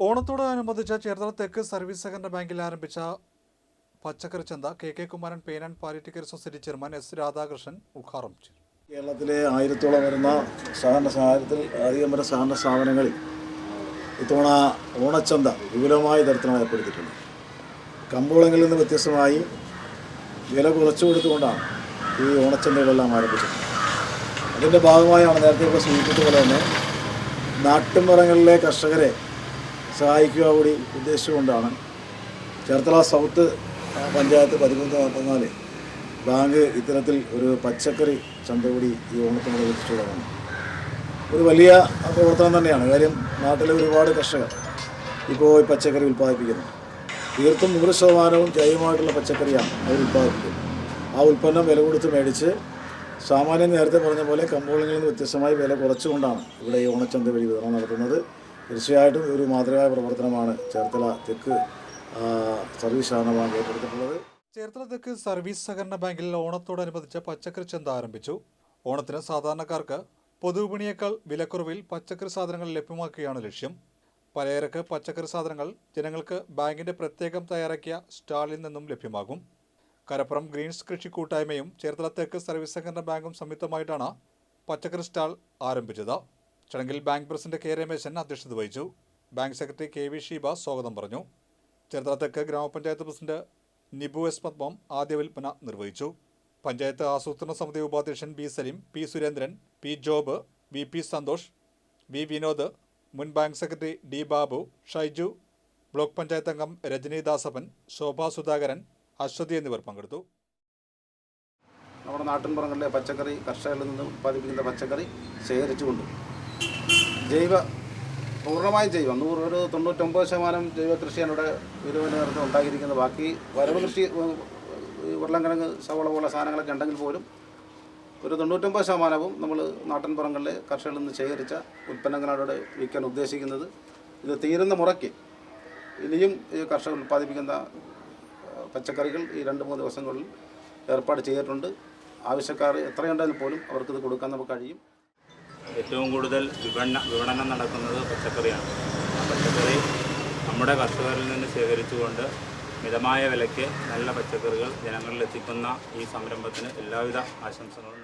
ഓണത്തോടനുബന്ധിച്ച് ചേർത്തല തെക്ക് സർവീസ് സഹകരണ ബാങ്കിൽ ആരംഭിച്ച പച്ചക്കറി ചന്ത K K Kumaran pain and palliative society chairman S Radhakrishnan ഉദ്ഘാടനം ചെയ്തു. കേരളത്തിലെ ആയിരത്തോളം വരുന്ന സഹകരണ സഹായത്തിൽ അധികം വരുന്ന സഹകരണ സ്ഥാപനങ്ങളിൽ ഇത്തവണ ഓണച്ചന്ത വിപുലമായ തരത്തിലാണ് ഏർപ്പെടുത്തിയിട്ടുണ്ട് കമ്പോളങ്ങളിൽ നിന്ന് വ്യത്യസ്തമായി വില കുറച്ചു കൊടുത്തുകൊണ്ടാണ് ഈ ഓണച്ചന്തകളെല്ലാം ആരംഭിച്ചത്. അതിന്റെ ഭാഗമായാണ് നേരത്തെ ഇപ്പോൾ സൂചിപ്പിച്ച പോലെ തന്നെ നാട്ടിൻപുറങ്ങളിലെ കർഷകരെ സഹായിക്കുക കൂടി ഉദ്ദേശിച്ചുകൊണ്ടാണ്. ചേർത്തല സൗത്ത് പഞ്ചായത്ത് പതിമൂന്ന് നാൽപ്പത്തിനാല് ബാങ്ക് ഇത്തരത്തിൽ ഒരു പച്ചക്കറി ചന്ത കൂടി ഈ വെച്ചിട്ടുള്ളതാണ് ഒരു വലിയ പ്രവർത്തനം തന്നെയാണ്. കാര്യം നാട്ടിലെ ഒരുപാട് കർഷകർ ഇപ്പോൾ ഈ പച്ചക്കറി ഉൽപ്പാദിപ്പിക്കുന്നു. തീർത്തും നൂറ് ശതമാനവും ജൈവമായിട്ടുള്ള പച്ചക്കറിയാണ് അവർ ഉൽപ്പാദിപ്പിക്കുന്നത്. ആ ഉൽപ്പന്നം വില കൊടുത്ത് മേടിച്ച് സാമാന്യം നേരത്തെ പറഞ്ഞ പോലെ കമ്പോളങ്ങളിൽ നിന്ന് വ്യത്യസ്തമായി വില കുറച്ചുകൊണ്ടാണ് ഇവിടെ ഈ ഓണച്ചന്ത വഴി വിതരണം നടത്തുന്നത്. തീർച്ചയായിട്ടും ഒരു മാതൃകായ പ്രവർത്തനമാണ് ചേർത്തല തെക്ക് സർവീസ് സഹകരണ ബാങ്ക് ഏറ്റെടുത്തിട്ടുള്ളത്. ചേർത്തല തെക്ക് സർവീസ് സഹകരണ ബാങ്കിൽ ഓണത്തോടനുബന്ധിച്ച് പച്ചക്കറി ചന്ത ആരംഭിച്ചു. ഓണത്തിന് സാധാരണക്കാർക്ക് പൊതുവിപണിയേക്കാൾ വിലക്കുറവിൽ പച്ചക്കറി സാധനങ്ങൾ ലഭ്യമാക്കുകയാണ് ലക്ഷ്യം. പലചരക്ക് പച്ചക്കറി സാധനങ്ങൾ ജനങ്ങൾക്ക് ബാങ്കിന്റെ പ്രത്യേകം തയ്യാറാക്കിയ സ്റ്റാളിൽ നിന്നും ലഭ്യമാകും. കരപ്പുറം ഗ്രീൻസ് കൃഷി കൂട്ടായ്മയും ചേർത്തല തെക്ക് സർവീസ് സഹകരണ ബാങ്കും സംയുക്തമായിട്ടാണ് പച്ചക്കറി സ്റ്റാൾ ആരംഭിച്ചത്. ചടങ്ങിൽ ബാങ്ക് പ്രസിഡന്റ് കെ രമേശൻ അധ്യക്ഷത വഹിച്ചു. Bank secretary K V Sheeba സ്വാഗതം പറഞ്ഞു. ചേർത്തല തെക്ക് ഗ്രാമപഞ്ചായത്ത് പ്രസിഡന്റ് നിബു എസ് പത്മം ആദ്യ വിൽപ്പന നിർവഹിച്ചു. പഞ്ചായത്ത് ആസൂത്രണ സമിതി ഉപാധ്യക്ഷൻ B Salim P Surendran P Job V P Santhosh V Vinod മുൻ bank secretary D Babu Shaiju block panchayat അംഗം രജനി ദാസപ്പൻ ശോഭ സുധാകരൻ അശ്വതി എന്നിവർ പങ്കെടുത്തു. നമ്മുടെ നാട്ടിൻപുറങ്ങളിലെ പച്ചക്കറി കർഷകരിൽ നിന്ന് ഉത്പാദിപ്പിക്കുന്ന പച്ചക്കറി ശേഖരിച്ചുകൊണ്ട് ജൈവ പൂർണമായും ജൈവം. നൂറ് ഒരു തൊണ്ണൂറ്റൊമ്പത് ശതമാനം ജൈവ കൃഷിയാണ് ഇവിടെ വിരുവിന് ഉണ്ടാക്കിയിരിക്കുന്നത് ബാക്കി വരവ് കൃഷി ഉരുളൻകിഴങ്ങ് സവള പോലെ സാധനങ്ങളൊക്കെ ഉണ്ടെങ്കിൽ പോലും ഒരു തൊണ്ണൂറ്റൊമ്പത് ശതമാനവും നമ്മൾ നാട്ടിൻപുറങ്ങളിലെ കർഷകരിൽ നിന്ന് ശേഖരിച്ച ഉൽപ്പന്നങ്ങളാണ് ഇവിടെ വിൽക്കാൻ ഉദ്ദേശിക്കുന്നത്. ഇത് തീരുന്ന മുറയ്ക്ക് ഇനിയും ഈ കർഷകർ ഉൽപ്പാദിപ്പിക്കുന്ന പച്ചക്കറികൾ ഈ രണ്ട് മൂന്ന് ദിവസങ്ങളിൽ ഏർപ്പാട് ചെയ്തിട്ടുണ്ട്. ആവശ്യക്കാർ എത്രയുണ്ടെങ്കിൽ പോലും അവർക്കിത് കൊടുക്കാൻ നമുക്ക് കഴിയും. ഏറ്റവും കൂടുതൽ വിപണന വിപണനം നടക്കുന്നത് പച്ചക്കറിയാണ്. പച്ചക്കറി നമ്മുടെ കർഷകരിൽ നിന്ന് ശേഖരിച്ചുകൊണ്ട് മിതമായ വിലയ്ക്ക് നല്ല പച്ചക്കറികൾ ജനങ്ങളിൽ എത്തിക്കുന്ന ഈ സംരംഭത്തിന് എല്ലാവിധ ആശംസകളും